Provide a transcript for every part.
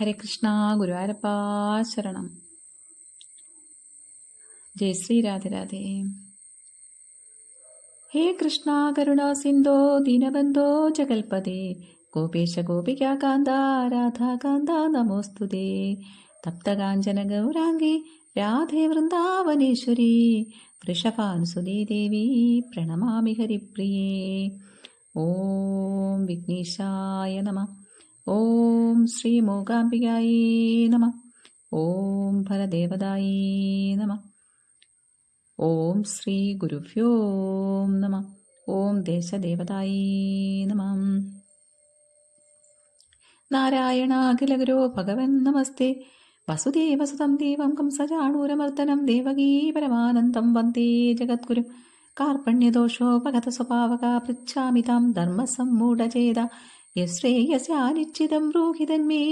ഹരേ കൃഷ്ണ ഗുരുവായൂരപ്പാ ശരണം. ജയ ശ്രീ രാധേ രാധേ. ഹേ കൃഷ്ണ കരുണ സിന്ധോ ദീനബന്ധോ ജഗൽപതേ. ഗോപേശ ഗോപികാന്ത രാധാകാന്ത നമോസ്തുതേ. തപ്തകാഞ്ചന ഗൗരാംഗി രാധേ വൃന്ദാവനേശ്വരി. വൃഷഭാനുസുതേ ദേവി പ്രണമാമി ഹരിപ്രിയേ. ഓം വിഘ്നേശായ നമ. ഓം ശ്രീ മൂകാംബികായി നമ. ഓം ഫലദേവതായി നമ. ഓം ശ്രീ ഗുരുഭ്യോ നമ. ഓം ദേശദേവതായി നമ. നാരായണാഖിലഗുരോ ഭഗവൻ നമസ്തേ. വസുദേവസുതം ദേവം കംസജാണൂരമർദ്ദനം ദേവകീ പരമാനന്ദം വന്ദേ ജഗദ്ഗുരു. കാർപ്പണ്യദോഷോപഗത സ്വഭാവക പൃച്ഛാമി താം ധർമ്മസമ്മൂഢചേത यश्रेयस्यानिश्चितं ब्रूहि तन्मे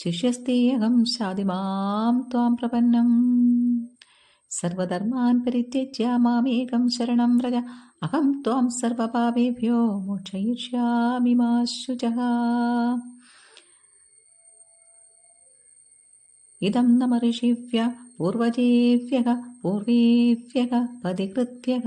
शिष्यस्तेऽहं शादि मां त्वां प्रपन्नम् सर्वधर्मान् परित्यज्य मामेकं शरणं व्रज अहं त्वां सर्वपापेभ्यो मोक्षयिष्यामि मा शुचः इदं न मृषिभ्य पूर्वजेव्यः पूर्वेव्यः पदिकृत्यः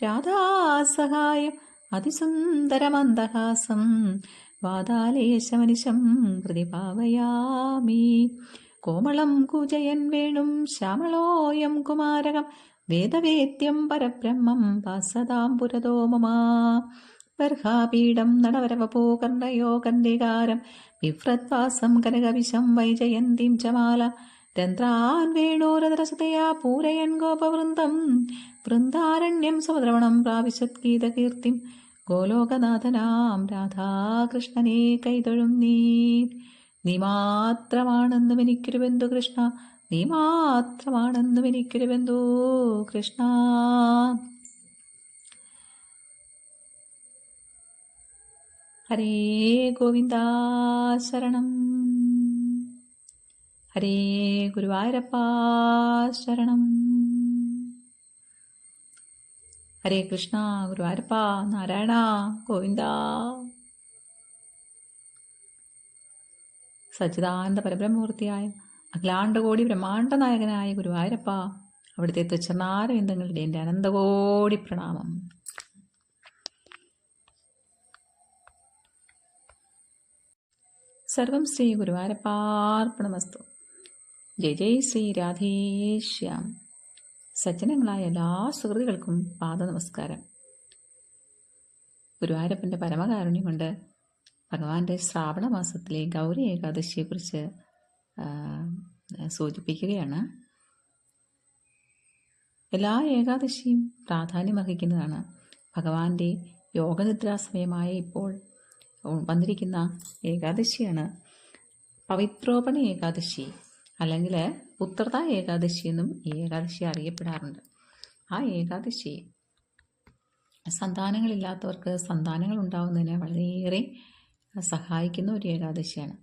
രാധാസഹായം അതിസുന്ദരമന്ദഹാസം വാതാലേശമനിശം ഹൃദി ഭാവയാമി കോമളം കുജയൻ വേണും ശ്യാമളോയം കുമാരകം വേദവേദ്യം പരബ്രഹ്മം വാസതാം പുരതോ നടവരവപോ കർണയോ കന്ദികാരം ബിഭ്രദ്വാസം കനകവിശം വൈജയന്തിം ചമാല മാല രന്ധ്രാൻ വേണോരസതയാ പൂരയൻ ഗോപവൃന്ദം. വൃന്ദാരണ്യം സുഭദ്രവണം പ്രാവിശത് ഗീതകീർത്തിം. ഗോലോകനാഥനാം രാധാകൃഷ്ണനെ കൈതൊഴും നീ നീ മാത്രമാണെന്നും എനിക്കൊരു ബന്ധു കൃഷ്ണ. നീ മാത്രമാണെന്നും എനിക്കൊരു ബന്ധു കൃഷ്ണ. ഹരേ ഗോവിന്ദ ശരണം. ഹരേ ഗുരുവായൂരപ്പ ശരണം. ഹരേ കൃഷ്ണ ഗുരുവായൂരപ്പ നാരായണ ഗോവിന്ദ. സച്ചിദാനന്ദ പരബ്രഹ്മൂർത്തിയായ അഖിലാണ്ടകോടി ബ്രഹ്മാണ്ട നായകനായ ഗുരുവായൂരപ്പ അവിടുത്തെ തുച്ഛനാരവിന്ദങ്ങളുടെ എന്റെ അനന്തകോടി പ്രണാമം. സർവം ശ്രീ ഗുരുവായൂരപ്പാർപ്പണമസ്തു ജയ് ജയ് ശ്രീ രാധേശ്യാം. സജ്ജനങ്ങളായ എല്ലാ സുഹൃത്തുക്കൾക്കും പാദനമസ്കാരം ഗുരുവായൂരപ്പന്റെ പരമകാരുണ്യം കൊണ്ട് ഭഗവാന്റെ ശ്രാവണ മാസത്തിലെ ഗൗരി ഏകാദശിയെക്കുറിച്ച് സൂചിപ്പിക്കുകയാണ്. എല്ലാ ഏകാദശിയും പ്രാധാന്യം പ്രാധാന്യമർഹിക്കുന്നതാണ് ഭഗവാന്റെ യോഗനിദ്രാസമയമായ ഇപ്പോൾ വന്നിരിക്കുന്ന ഏകാദശിയാണ്. പവിത്രോപണ ഏകാദശി. അല്ലെങ്കിൽ ഉത്രത ഏകാദശി എന്നും ഏകാദശി അറിയപ്പെടാറുണ്ട്. ആ ഏകാദശി സന്താനങ്ങളില്ലാത്തവർക്ക് സന്താനങ്ങൾ ഉണ്ടാവുന്നതിന് വളരെയേറെ സഹായിക്കുന്ന ഒരു ഏകാദശിയാണ്.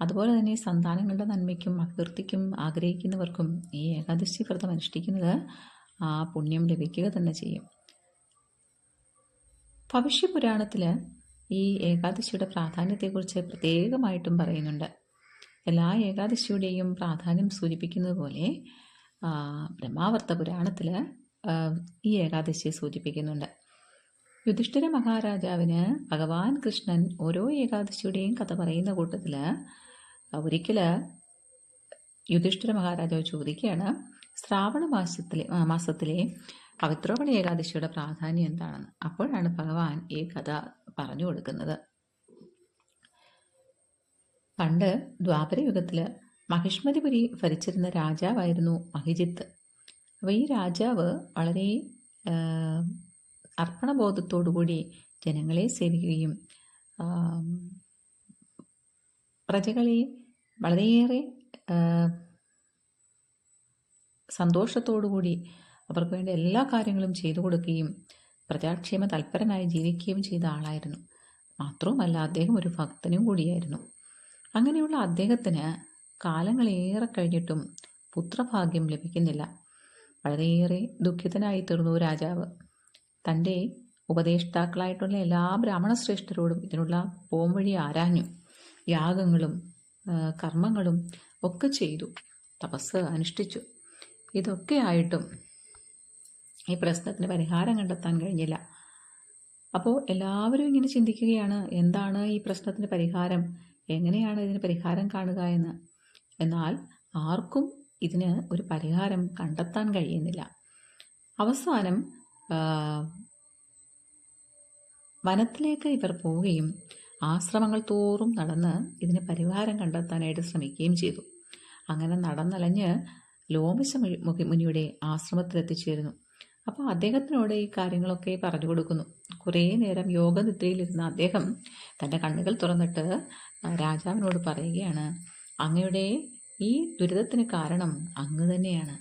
അതുപോലെ തന്നെ സന്താനങ്ങളുടെ നന്മയ്ക്കും അഭിവൃദ്ധിക്കും ആഗ്രഹിക്കുന്നവർക്കും ഈ ഏകാദശി വ്രതം അനുഷ്ഠിക്കുന്നത് ആ പുണ്യം ലഭിക്കുക തന്നെ ചെയ്യും. ഭവിഷ്യപുരാണത്തിൽ ഈ ഏകാദശിയുടെ പ്രാധാന്യത്തെക്കുറിച്ച് പ്രത്യേകമായിട്ടും പറയുന്നുണ്ട്. എല്ലാ ഏകാദശിയുടെയും പ്രാധാന്യം സൂചിപ്പിക്കുന്നത് പോലെ ബ്രഹ്മാവർത്ത പുരാണത്തിൽ ഈ ഏകാദശിയെ സൂചിപ്പിക്കുന്നുണ്ട്. യുധിഷ്ഠിര മഹാരാജാവിന് ഭഗവാൻ കൃഷ്ണൻ ഓരോ ഏകാദശിയുടെയും കഥ പറയുന്ന കൂട്ടത്തിൽ ഒരിക്കൽ യുധിഷ്ഠിര മഹാരാജാവ് ചോദിക്കുകയാണ് ശ്രാവണ മാസത്തിലെ മാസത്തിലെ പവിത്രോപണ ഏകാദശിയുടെ പ്രാധാന്യം എന്താണെന്ന്? അപ്പോഴാണ് ഭഗവാൻ ഈ കഥ പറഞ്ഞു കൊടുക്കുന്നത്. പണ്ട് ദ്വാപരയുഗത്തിൽ മഹിഷ്മതിപുരി ഭരിച്ചിരുന്ന രാജാവായിരുന്നു മഹിജിത്ത് അപ്പോൾ ഈ രാജാവ് വളരെ അർപ്പണബോധത്തോടുകൂടി ജനങ്ങളെ സേവിക്കുകയും പ്രജകളെ വളരെയേറെ സന്തോഷത്തോടുകൂടി അവർക്ക് വേണ്ട എല്ലാ കാര്യങ്ങളും ചെയ്തു കൊടുക്കുകയും പ്രജാക്ഷേമ തൽപരനായി ജീവിക്കുകയും ചെയ്ത ആളായിരുന്നു. മാത്രവുമല്ല അദ്ദേഹം ഒരു ഭക്തനും കൂടിയായിരുന്നു. അങ്ങനെയുള്ള അദ്ദേഹത്തിന് കാലങ്ങളേറെ കഴിഞ്ഞിട്ടും പുത്രഭാഗ്യം ലഭിക്കുന്നില്ല. വളരെയേറെ ദുഃഖിതനായി തീർന്നു രാജാവ്. തന്റെ ഉപദേഷ്ടാക്കളായിട്ടുള്ള എല്ലാ ബ്രാഹ്മണ ശ്രേഷ്ഠരോടും ഇതിനുള്ള പോംവഴി ആരാഞ്ഞു. യാഗങ്ങളും കർമ്മങ്ങളും ഒക്കെ ചെയ്തു. തപസ് അനുഷ്ഠിച്ചു. ഇതൊക്കെ ആയിട്ടും ഈ പ്രശ്നത്തിന് പരിഹാരം കണ്ടെത്താൻ കഴിഞ്ഞില്ല. അപ്പോൾ എല്ലാവരും ഇങ്ങനെ ചിന്തിക്കുകയാണ് എന്താണ് ഈ പ്രശ്നത്തിന് പരിഹാരം? എങ്ങനെയാണ് ഇതിന് പരിഹാരം കാണുക എന്ന്? എന്നാൽ ആർക്കും ഇതിന് ഒരു പരിഹാരം കണ്ടെത്താൻ കഴിയുന്നില്ല. അവസാനം വനത്തിലേക്ക് ഇവർ പോവുകയും ആശ്രമങ്ങൾ തോറും നടന്ന് ഇതിന് പരിഹാരം കണ്ടെത്താനായിട്ട് ശ്രമിക്കുകയും ചെയ്തു. അങ്ങനെ നടന്നലഞ്ഞ് ലോമശ മുനിയുടെ ആശ്രമത്തിലെത്തിച്ചേരുന്നു അപ്പോൾ അദ്ദേഹത്തിനോട് ഈ കാര്യങ്ങളൊക്കെ പറഞ്ഞു കൊടുക്കുന്നു. കുറേ നേരം യോഗനിദ്രയിലിരുന്ന അദ്ദേഹം തന്റെ കണ്ണുകൾ തുറന്നിട്ട് രാജാവിനോട് പറയുകയാണ് അങ്ങയുടെ ഈ ദുരിതത്തിന് കാരണം അങ്ങ് തന്നെയാണ്.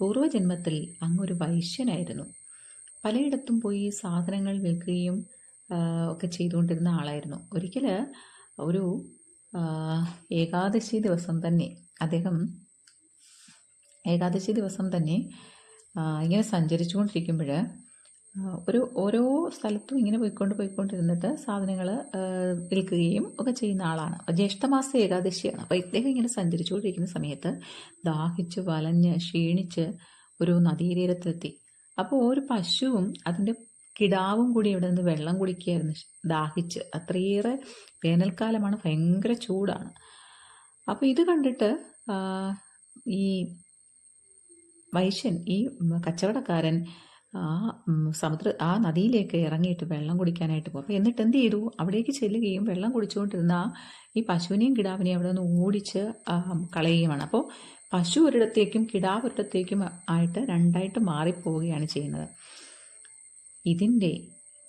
പൂർവജന്മത്തിൽ അങ്ങൊരു വൈശ്യനായിരുന്നു. പലയിടത്തും പോയി സാധനങ്ങൾ വിൽക്കുകയും ഒക്കെ ചെയ്തുകൊണ്ടിരുന്ന ആളായിരുന്നു. ഒരിക്കൽ ഒരു ഏകാദശി ദിവസം തന്നെ അദ്ദേഹം ഏകാദശി ദിവസം തന്നെ ഇങ്ങനെ സഞ്ചരിച്ചുകൊണ്ടിരിക്കുമ്പോൾ ഒരു ഓരോ സ്ഥലത്തും ഇങ്ങനെ പോയിക്കൊണ്ട് പോയിക്കൊണ്ടിരുന്നിട്ട് സാധനങ്ങൾ വിൽക്കുകയും ഒക്കെ ചെയ്യുന്ന ആളാണ്. അപ്പോൾ ജ്യേഷ്ഠമാസ ഏകാദശിയാണ്. അപ്പോൾ ഇദ്ദേഹം ഇങ്ങനെ സഞ്ചരിച്ചുകൊണ്ടിരിക്കുന്ന സമയത്ത് ദാഹിച്ച് വലഞ്ഞ് ക്ഷീണിച്ച് ഒരു നദീതീരത്തെത്തി. അപ്പോൾ ഒരു പശുവും അതിന്റെ കിടാവും കൂടി ഇവിടെ നിന്ന് വെള്ളം കുടിക്കുകയായിരുന്നു. ദാഹിച്ച് അത്രയേറെ വേനൽക്കാലമാണ് ഭയങ്കര ചൂടാണ്. അപ്പോൾ ഇത് കണ്ടിട്ട് ഈ വൈശ്യൻ ഈ കച്ചവടക്കാരൻ ആ സമുദ്ര ആ നദിയിലേക്ക് ഇറങ്ങിയിട്ട് വെള്ളം കുടിക്കാനായിട്ട് പോകും എന്നിട്ട് എന്ത് ചെയ്തു? അവിടേക്ക് ചെല്ലുകയും വെള്ളം കുടിച്ചുകൊണ്ടിരുന്ന ഈ പശുവിനെയും കിടാവിനെയും അവിടെ നിന്ന് ഓടിച്ച് കളയുകയുമാണ്. അപ്പോൾ പശു ഒരിടത്തേക്കും കിടാവ് ഒരിടത്തേക്കും ആയിട്ട് രണ്ടായിട്ട് മാറിപ്പോവുകയാണ് ചെയ്യുന്നത്. ഇതിന്റെ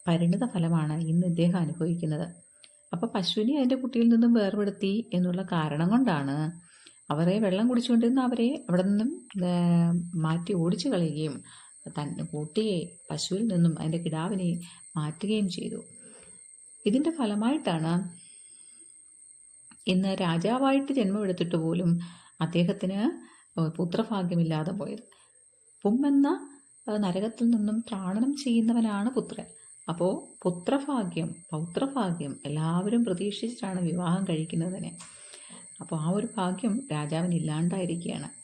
പരിണിത ഫലമാണ് ഇന്ന് ഇദ്ദേഹം അനുഭവിക്കുന്നത്. അപ്പോൾ പശുവിനെ അതിന്റെ കുട്ടിയിൽ നിന്നും വേർപെടുത്തി എന്നുള്ള കാരണം കൊണ്ടാണ് അവരെ വെള്ളം കുടിച്ചുകൊണ്ടിരുന്ന അവരെ അവിടെ നിന്നും മാറ്റി ഓടിച്ചു കളയുകയും തന്റെ കുട്ടിയെ പശുവിൽ നിന്നും അതിന്റെ കിടാവിനെ മാറ്റുകയും ചെയ്തു. ഇതിന്റെ ഫലമായിട്ടാണ് ഇന്ന് രാജാവായിട്ട് ജന്മമെടുത്തിട്ട് പോലും അദ്ദേഹത്തിന് പുത്രഭാഗ്യമില്ലാതെ പോയത്. പുമ്മെന്ന നരകത്തിൽ നിന്നും ത്രാണനം ചെയ്യുന്നവനാണ് പുത്രൻ. അപ്പോൾ പുത്രഭാഗ്യം പൗത്രഭാഗ്യം എല്ലാവരും പ്രതീക്ഷിച്ചിട്ടാണ് വിവാഹം കഴിക്കുന്നതിനെ. അപ്പോൾ ആ ഒരു ഭാഗ്യം രാജാവിന് ഇല്ലാണ്ടായിരിക്കുകയാണ്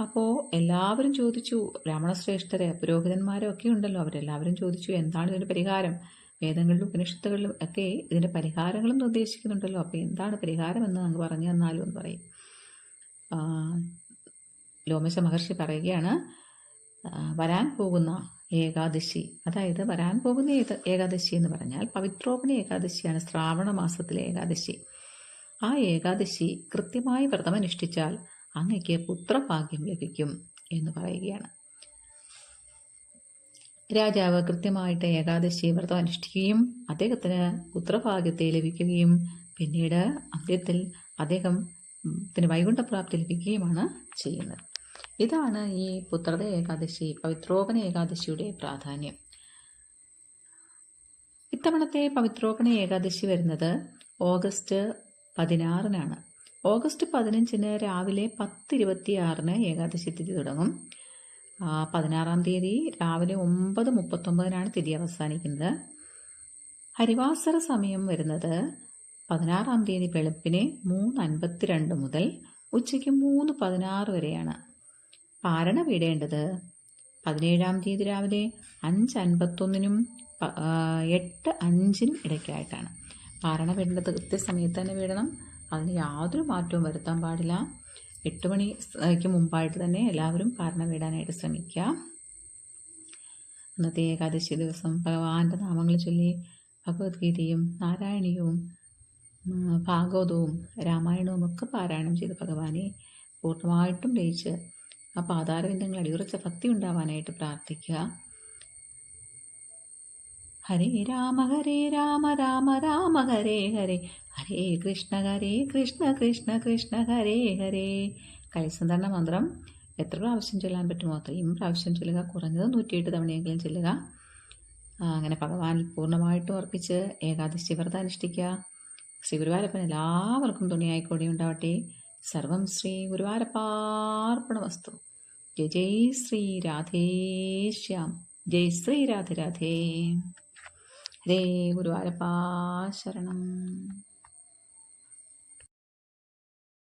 അപ്പോൾ എല്ലാവരും ചോദിച്ചു രാമണശ്രേഷ്ഠരെ പുരോഹിതന്മാരും ഒക്കെ ഉണ്ടല്ലോ. അവരെല്ലാവരും ചോദിച്ചു എന്താണ് ഇതിന്റെ പരിഹാരം? വേദങ്ങളിലും ഉപനിഷത്തുകളിലും ഒക്കെ ഇതിന്റെ പരിഹാരങ്ങളും നിർദ്ദേശിക്കുന്നുണ്ടല്ലോ അപ്പോൾ എന്താണ് പരിഹാരം എന്ന് അങ്ങ് പറഞ്ഞു തന്നാലും എന്ന് പറയും. ലോമശ മഹർഷി പറയുകയാണ് വരാൻ പോകുന്ന ഏകാദശി. അതായത് വരാൻ പോകുന്ന ഏകാദശി എന്ന് പറഞ്ഞാൽ പവിത്രോപന ഏകാദശിയാണ് ശ്രാവണ മാസത്തിലെ ഏകാദശി. ആ ഏകാദശി കൃത്യമായി വ്രതമനുഷ്ഠിച്ചാൽ അങ്ങയ്ക്ക് പുത്രഭാഗ്യം ലഭിക്കും എന്ന് പറയുകയാണ്. രാജാവ് കൃത്യമായിട്ട് ഏകാദശി വ്രതം അനുഷ്ഠിക്കുകയും അദ്ദേഹത്തിന് പുത്രഭാഗ്യത്തെ ലഭിക്കുകയും പിന്നീട് അന്ത്യത്തിൽ അദ്ദേഹം വൈകുണ്ഠപ്രാപ്തി ലഭിക്കുകയുമാണ് ചെയ്യുന്നത്. ഇതാണ് ഈ പുത്രത ഏകാദശി പവിത്രോപന ഏകാദശിയുടെ പ്രാധാന്യം. ഇത്തവണത്തെ പവിത്രോപന ഏകാദശി വരുന്നത് ഓഗസ്റ്റ് പതിനാറിനാണ്. ഓഗസ്റ്റ് പതിനഞ്ചിന് രാവിലെ പത്തിരുപത്തിയാറിന് ഏകാദശി തിഥി തുടങ്ങും. പതിനാറാം തീയതി രാവിലെ ഒമ്പത് മുപ്പത്തൊമ്പതിനാണ് തിഥി അവസാനിക്കുന്നത്. ഹരിവാസര സമയം വരുന്നത് പതിനാറാം തീയതി വെളുപ്പിന് മൂന്ന് അൻപത്തിരണ്ട് മുതൽ ഉച്ചയ്ക്ക് മൂന്ന് പതിനാറ് വരെയാണ്. പാരണ വീടേണ്ടത് പതിനേഴാം തീയതി രാവിലെ അഞ്ച് അൻപത്തൊന്നിനും എട്ട് അഞ്ചിനും ഇടയ്ക്കായിട്ടാണ്. പാരണ വീടേണ്ടത് കൃത്യസമയത്ത് തന്നെ വീടണം. അതിന് യാതൊരു മാറ്റവും വരുത്താൻ പാടില്ല. എട്ട് മണിക്ക് മുമ്പായിട്ട് തന്നെ എല്ലാവരും കാരണം വീടാനായിട്ട് ശ്രമിക്കുക. അന്നത്തെ ഏകാദശി ദിവസം ഭഗവാന്റെ നാമങ്ങൾ ചൊല്ലി ഭഗവത്ഗീതയും നാരായണീയവും ഭാഗവതവും രാമായണവും ഒക്കെ പാരായണം ചെയ്ത് ഭഗവാനെ പൂർണമായിട്ടും ലയിച്ച് ആ പാതാരവിന്ദങ്ങൾ അടിയുറച്ച ഭക്തി ഉണ്ടാവാനായിട്ട് പ്രാർത്ഥിക്കുക. ഹരേ രാമ ഹരേ രാമ രാമ രാമ ഹരേ ഹരേ. ഹരേ കൃഷ്ണ ഹരേ കൃഷ്ണ കൃഷ്ണ കൃഷ്ണ ഹരേ ഹരേ. കലിസന്ധരണ മന്ത്രം. എത്ര പ്രാവശ്യം ചൊല്ലാൻ പറ്റുമോ? അത്രയും പ്രാവശ്യം ചൊല്ലുക. കുറഞ്ഞത് നൂറ്റിയെട്ട് തവണയെങ്കിലും ചൊല്ലുക. അങ്ങനെ ഭഗവാൻ പൂർണമായിട്ടും അർപ്പിച്ച് ഏകാദശി വ്രതം അനുഷ്ഠിക്കുക. ശ്രീ ഗുരുവായൂരപ്പൻ എല്ലാവർക്കും തുണിയായിക്കോടെ ഉണ്ടാവട്ടെ. സർവം ശ്രീ ഗുരുവായൂരപ്പാർപ്പണമസ്തു. ജയ് ജയ് ശ്രീ രാധേശ്യാം ജയ് ശ്രീ രാധേ രാധേ. ഹരേ ഗുരുവായൂരപ്പാ ശരണം.